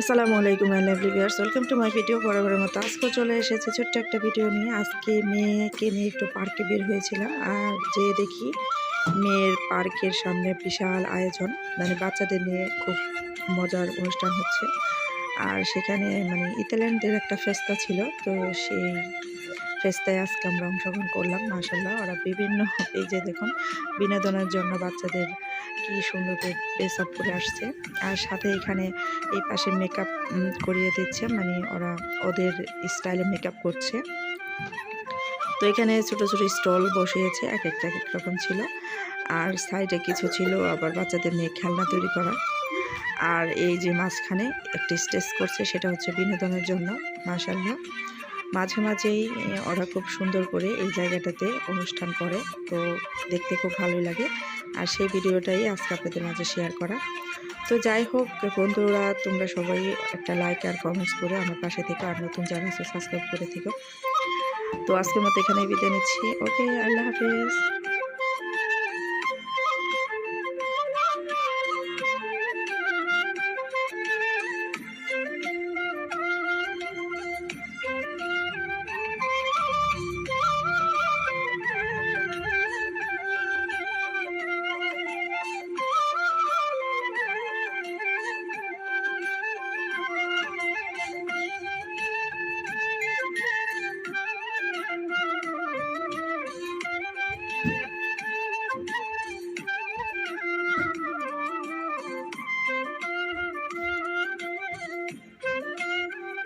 আসসালামু আলাইকুম hi lovely viewers welcome to my video বরাবরের মতো আজকে চলে এসেছে ছোট্ট একটা ভিডিও নিয়ে। আজকে মেয়েকে নিয়ে একটু পার্কে বের হয়েছিলাম। আর যে দেখি মেয়ের পার্কের সামনে বিশাল আয়োজন। মানে বাচ্চাদের নিয়ে খুব মজার অনুষ্ঠান হচ্ছে। আর সেখানে মানে ইতালিয়ানদের একটা ফেস্তা ছিল। তো সেই ফেস্তায় আজকে আমরা অংশগ্রহণ করলাম মাসাল্লাহ ওরা বিভিন্ন এই যে দেখুন, বিনোদনের জন্য বাচ্চাদের কি সুন্দর করে ড্রেস আপ করে আসছে। আর সাথে এখানে এই পাশে মেকআপ করিয়ে দিচ্ছে মানে ওরা ওদের স্টাইলে মেকআপ করছে। তো এখানে ছোট ছোট স্টল বসিয়েছে, এক একটা এক এক রকম ছিল। আর সাইডে কিছু ছিল আবার বাচ্চাদের নিয়ে খেলনা তৈরি করা। আর এই যে মাঝখানে একটি স্টেজ করছে, সেটা হচ্ছে বিনোদনের জন্য মাসাল্লাহ মাঝে মাঝেই ওরা খুব সুন্দর করে এই জায়গাটাতে অনুষ্ঠান করে। তো দেখতে খুব ভালো লাগে। আর সেই ভিডিওটাই আজকে আপনাদের মাঝে শেয়ার করা। তো যাই হোক, বন্ধুরা, তোমরা সবাই একটা লাইক আর কমেন্টস করে আমার পাশে থেকে। আর নতুন যারা সাবস্ক্রাইব করে থেকো। তো আজকের মতো এখানে বিদায় নিচ্ছি। ওকে আল্লাহ হাফেজ।